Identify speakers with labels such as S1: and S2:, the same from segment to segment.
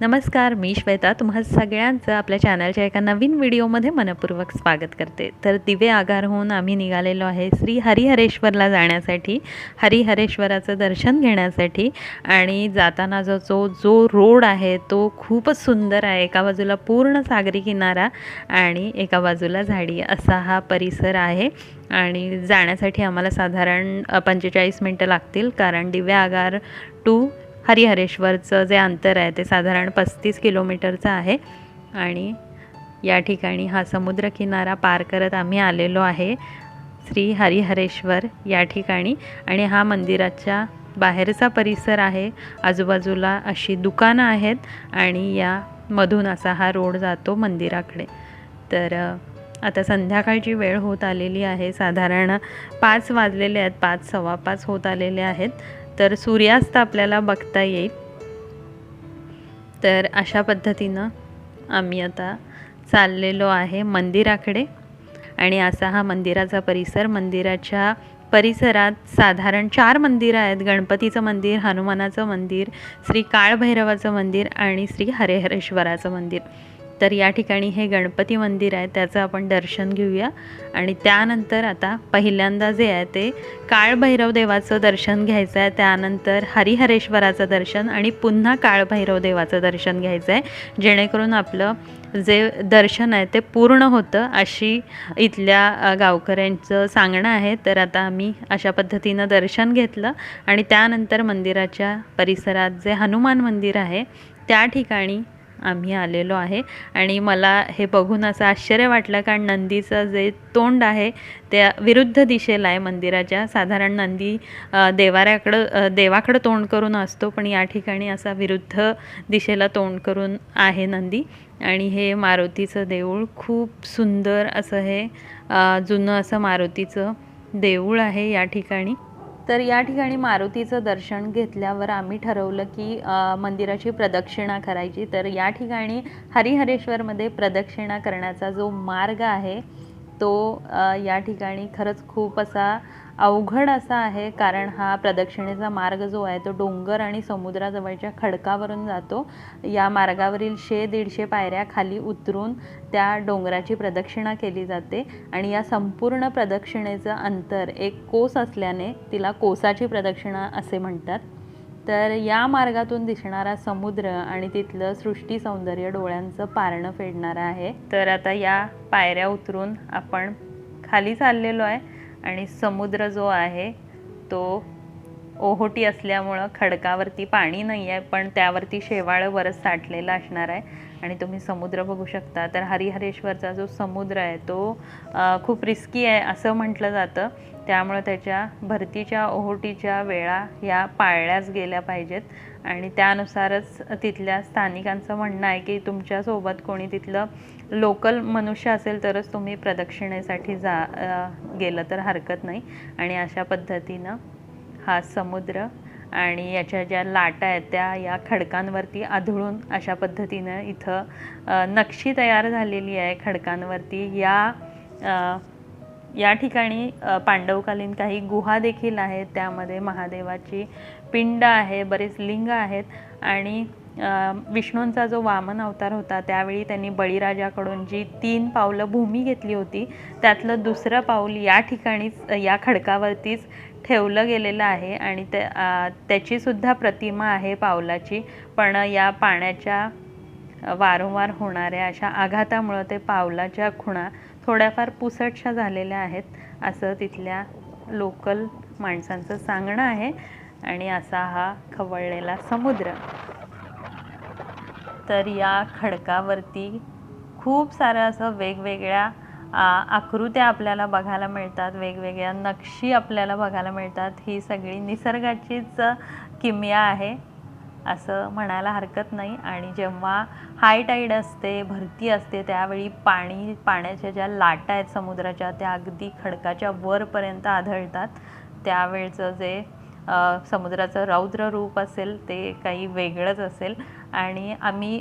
S1: नमस्कार मी श्वेता. तुम्हा सगळ्यांचं आपल्या चॅनलच्या एका नवीन व्हिडिओमध्ये मनपूर्वक स्वागत करते. तर दिवे आगारहून आम्ही निघालेलो आहे श्री हरिहरेश्वरला जाण्यासाठी हरिहरेश्वराचं दर्शन घेण्यासाठी. आणि जाताना जो जो जो रोड आहे तो खूपच सुंदर आहे. एका बाजूला पूर्ण सागरी किनारा आणि एका बाजूला झाडी. असा हा परिसर आहे. आणि जाण्यासाठी आम्हाला साधारण पंचेचाळीस मिनटं लागतील कारण दिवे आगार टू हरिहरेश्वरचं जे अंतर आहे ते साधारण पस्तीस किलोमीटरचं आहे. आणि या ठिकाणी हा समुद्रकिनारा पार करत आम्ही आलेलो आहे. श्री हरिहरेश्वर या ठिकाणी. आणि हा मंदिराच्या बाहेरचा परिसर आहे. आजूबाजूला अशी दुकानं आहेत आणि या मधून असा हा रोड जातो मंदिराकडे. तर आता संध्याकाळची वेळ होत आलेली आहे. साधारण पाच वाजलेले आहेत पाच सव्वा पाच होत आलेले आहेत. तर सूर्यास्त आपल्याला बघता येईल. तर अशा पद्धतीनं आम्ही आता चाललेलो आहे मंदिराकडे. आणि असा हा मंदिराचा परिसर मंदिराच्या परिसरात साधारण चार मंदिरं आहेत. गणपतीचं मंदिर हनुमानाचं मंदिर श्री काळभैरवाचं मंदिर आणि श्री हरेहरेश्वराचं मंदिर. तर या ठिकाणी हे गणपती मंदिर आहे त्याचं आपण दर्शन घेऊया. आणि त्यानंतर आता पहिल्यांदा जे आहे ते काळभैरव देवाचं दर्शन घ्यायचं आहे. त्यानंतर हरिहरेश्वराचं दर्शन आणि पुन्हा काळभैरव देवाचं दर्शन घ्यायचं आहे. जेणेकरून आपलं जे दर्शन आहे ते पूर्ण होतं अशी इथल्या गावकऱ्यांचं सांगणं आहे. तर आता आम्ही अशा पद्धतीनं दर्शन घेतलं आणि त्यानंतर मंदिराच्या परिसरात जे हनुमान मंदिर आहे त्या ठिकाणी आम्ही आलेलो आहे. आणि मला हे बघून असं आश्चर्य वाटलं कारण नंदीचं जे तोंड आहे त्या विरुद्ध दिशेला आहे मंदिराच्या. साधारण नंदी देवाऱ्याकडं देवाकडं तोंड करून असतो पण या ठिकाणी असा विरुद्ध दिशेला तोंड करून आहे नंदी. आणि हे मारुतीचं देऊळ खूप सुंदर असं हे जुनं असं मारुतीचं देऊळ आहे या ठिकाणी. तर या ठिकाणी मारुतीचं दर्शन घेतल्यावर आम्ही ठरवलं की मंदिराची प्रदक्षिणा करायची. तर या ठिकाणी हरिहरेश्वरमध्ये प्रदक्षिणा करण्याचा जो मार्ग आहे तो या ठिकाणी खरंच खूप असा अवघड असा आहे कारण हा प्रदक्षिणेचा मार्ग जो आहे तो डोंगर आणि समुद्राजवळच्या खडकावरून जातो. या मार्गावरील शे दीडशे पायऱ्या खाली उतरून त्या डोंगराची प्रदक्षिणा केली जाते आणि या संपूर्ण प्रदक्षिणेचं अंतर एक कोस असल्याने तिला कोसाची प्रदक्षिणा असे म्हणतात. तर या मार्गातून दिसणारा समुद्र आणि तिथलं सृष्टी सौंदर्य डोळ्यांचं पारणं फेडणारं आहे. तर आता या पायऱ्या उतरून आपण खाली चाललेलो आहे. आणि समुद्र जो आहे तो ओहोटी असल्यामुळं खडकावरती पाणी नाही आहे पण त्यावरती शेवाळं बरंच साठलेलं असणार आहे. आणि तुम्ही समुद्र बघू शकता. तर हरिहरेश्वरचा जो समुद्र आहे तो खूप रिस्की आहे असं म्हटलं जातं. त्यामुळं त्याच्या भरतीच्या ओहोटीच्या वेळा या पाळल्याच गेल्या पाहिजेत. आणि त्यानुसारच तिथल्या स्थानिकांचं म्हणणं आहे की तुमच्यासोबत कोणी तिथलं लोकल मनुष्य असेल तरच तुम्ही प्रदक्षिणेसाठी जा गेलं तर हरकत नाही. आणि अशा पद्धतीनं हा समुद्र आणि याच्या ज्या लाटा आहेत त्या या खडकांवरती आढळून अशा पद्धतीनं इथं नक्षी तयार झालेली आहे खडकांवरती. या या ठिकाणी पांडवकालीन काही गुहा देखील आहेत. त्यामध्ये महादेवाची पिंड आहे बरेच लिंग आहेत आणि विष्णूंचा जो वामन अवतार होता त्यावेळी त्यांनी बळीराजाकडून जी तीन पावलं भूमी घेतली होती त्यातलं दुसरं पाऊल या ठिकाणीच या खडकावरतीच ठेवलं गेलेलं आहे आणि त्या त्याचीसुद्धा प्रतिमा आहे पावलाची. पण या पाण्याच्या वारंवार होणाऱ्या अशा आघातामुळं ते पावलाच्या खुणा थोड्याफार पुसटशा झालेल्या आहेत असं तिथल्या लोकल माणसांचं सांगणं आहे आणि असा हा खवळलेला समुद्र. तर या खडकावरती खूप सारं असं वेगवेगळ्या आ, आकृत्या आपल्याला बघायला मिळतात वेगवेगळ्या नक्षी आपल्याला बघायला मिळतात. ही सगळी निसर्गाचीच किमया आहे. असं म्हणायला हरकत नाही. आणि जेव्हा हाय टाईड असते भरती असते त्यावेळी पाणी पाण्याच्या ज्या लाटा आहेत समुद्राच्या त्या अगदी खडकाच्या वरपर्यंत आढळतात. त्यावेळचं जे समुद्राचं रौद्र रूप असेल ते काही वेगळंच असेल. आणि आम्ही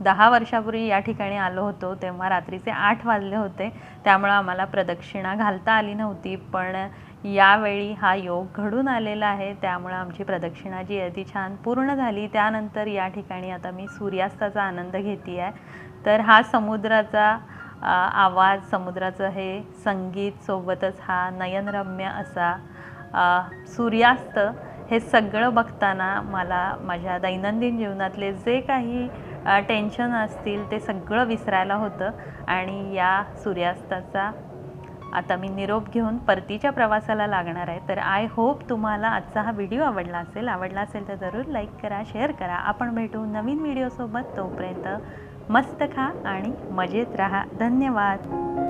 S1: दहा वर्षापूर्वी या ठिकाणी आलो होतो तेव्हा रात्रीचे आठ वाजले होते. त्यामुळं आम्हाला प्रदक्षिणा घालता आली नव्हती पण यावेळी हा योग घडून आलेला आहे. त्यामुळं आमची प्रदक्षिणा जी आहे ती छान पूर्ण झाली. त्यानंतर या ठिकाणी आता मी सूर्यास्ताचा आनंद घेते आहे तर हा समुद्राचा आवाज समुद्राचं हे संगीत सोबतच हा नयनरम्य असा सूर्यास्त हे सगळं बघताना मला माझ्या दैनंदिन जीवनातले जे काही टेन्शन असतील ते सगळं विसरायला होतं. आणि या सूर्यास्ताचा आता मी निरोप घेऊन परतीच्या प्रवासाला लागणार आहे. तर आय होप तुम्हाला आजचा हा व्हिडिओ आवडला असेल. आवडला असेल तर जरूर लाईक करा शेअर करा. आपण भेटू नवीन व्हिडिओसोबत तोपर्यंत मस्त खा आणि मजेत राहा. धन्यवाद.